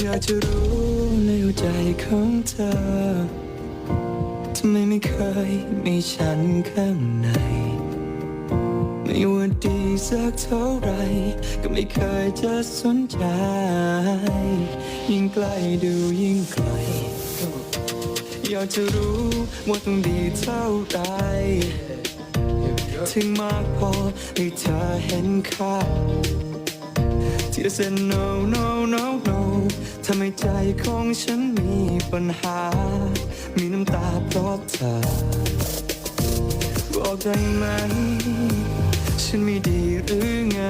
อยากจะรู้ในหัวใจของเธอทำไมไม่เคยมีฉันข้างใน ไม่ว่าดีสักเท่าไร ก็ไม่เคยจะสนใจ ยิ่งใกล้ดูยิ่งไกล อยากจะรู้ว่าต้องดีเท่าไหรถึงมากพอให้เธอเห็นค่าที่จะ say no no no no ทำให้ใจของฉันมีปัญหา มีน้ำตาเพราะเธอ บอกได้ไหม ฉันไม่ดีหรือไง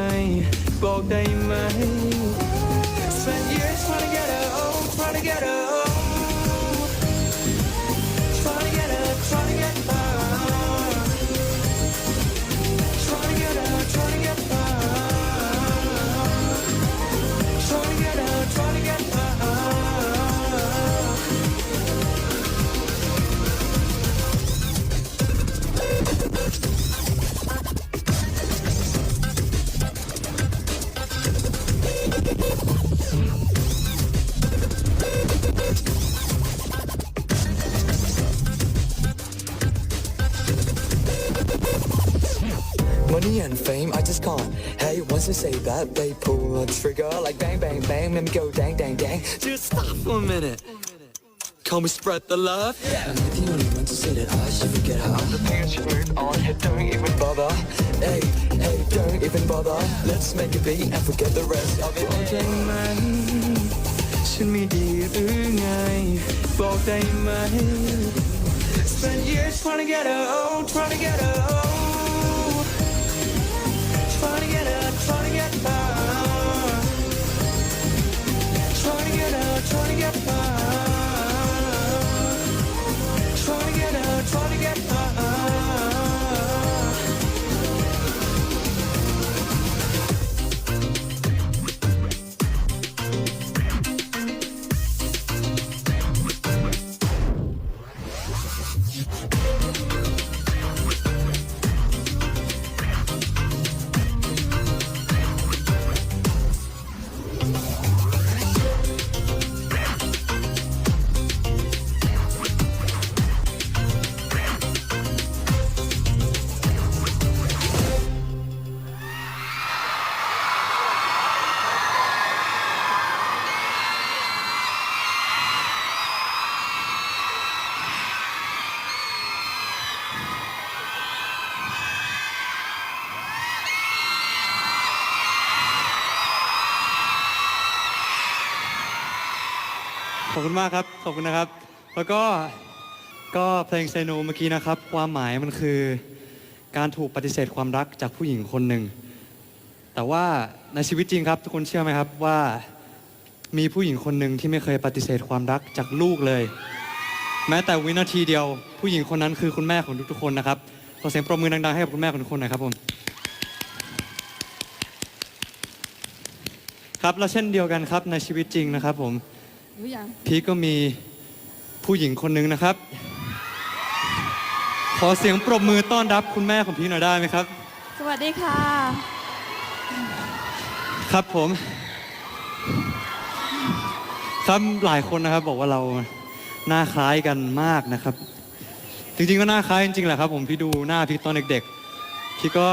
บอกได้ไหม and fame, I just can't. Hey, once they say that, they pull a trigger like bang, bang, bang, let me go dang, dang, dang. Just stop for a minute. Can we spread the love? Yeah. Am I the only one to say that I should forget her? I'm the things you moved on, hey, don't even bother. Hey, hey, don't even bother. Let's make a beat and forget the rest of it. บอกได้ไหม ฉันไม่ดีหรือไง บอกได้ไหม Spend years trying to get her, oh, trying to get her, oh. ขอบคุณมากครับขอบคุณนะครับ แล้วก็ก็เพลงเซโนเมื่อกี้นะครับ ความหมายมันคือการถูกปฏิเสธความรักจากผู้หญิงคนหนึ่ง แต่ว่าในชีวิตจริงครับ ทุกคนเชื่อไหมครับว่ามีผู้หญิงคนหนึ่งที่ไม่เคยปฏิเสธความรักจากลูกเลย แม้แต่วินาทีเดียว ผู้หญิงคนนั้นคือคุณแม่ของทุกๆคนนะครับขอเสียงปรบมือดังๆให้กับคุณแม่ของทุกคนหน่อยครับผมครับแล้วเช่นเดียวกันครับในชีวิตจริงนะครับผม รู้ยังพีคก็มีผู้หญิงคนหนึ่งนะครับ ขอเสียงปรบมือต้อนรับคุณแม่ของพีคหน่อยได้ไหมครับ สวัสดีค่ะ ครับผม ครับหลายคนนะครับ บอกว่าเราหน้าคล้ายกันมากนะครับ จริงๆก็หน้าคล้ายจริงๆแหละครับ ผมพี่ดูหน้าพี่ตอนเด็กๆพี่ก็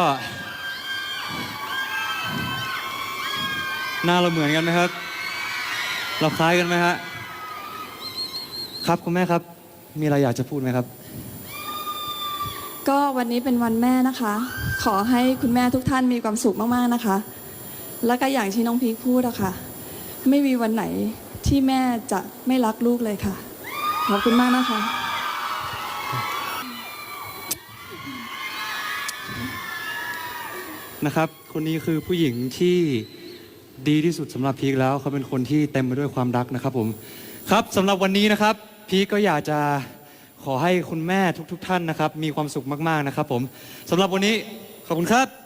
หน้าเราเหมือนกันไหมครับ เราคล้ายกันไหมฮะ ครับคุณแม่ครับ มีอะไรอยากจะพูดไหมครับ ก็วันนี้เป็นวันแม่นะคะ ขอให้คุณแม่ทุกท่านมีความสุขมากๆนะคะ แล้วก็อย่างที่น้องพีคพูดอะค่ะ ไม่มีวันไหนที่แม่จะไม่รักลูกเลยค่ะ ขอบคุณมากนะคะ นะครับ คนนี้คือผู้หญิงที่ ดีที่สุดสำหรับพีคแล้วเขาเป็นคนที่เต็มไปด้วยความรักนะครับผมครับสำหรับวันนี้นะครับ พีคก็อยากจะขอให้คุณแม่ทุก ๆ ท่านนะครับ มีความสุขมากๆนะครับผมสำหรับวันนี้ขอบคุณครับ